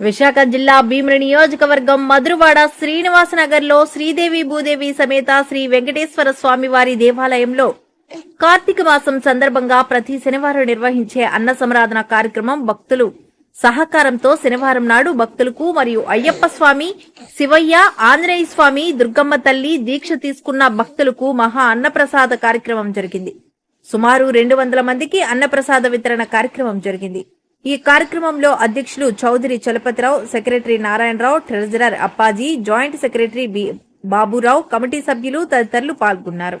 విశాఖ జిల్లా భీమిని నియోజకవర్గం మధురవాడ శ్రీనివాసనగర్లో శ్రీదేవి భూదేవి సమేత శ్రీ వెంకటేశ్వర స్వామి వారి దేవాలయంలో కార్తీక మాసం సందర్భంగా ప్రతి శనివారం నిర్వహించే అన్న సమరాధన కార్యక్రమం భక్తులు సహకారంతో శనివారం నాడు భక్తులకు మరియు అయ్యప్ప స్వామి శివయ్య ఆంజనేయ స్వామి దుర్గమ్మ తల్లి దీక్ష తీసుకున్న భక్తులకు మహా అన్నప్రసాద కార్యక్రమం జరిగింది. సుమారు రెండు వందల మందికి అన్నప్రసాద వితరణ కార్యక్రమం జరిగింది. ఈ కార్యక్రమంలో అధ్యక్షులు Chowdary Chalapathirao secretary Narayanarao treasurer Appaji joint secretary B Baburao committee సభ్యులు తదితరులు పాల్గొన్నారు.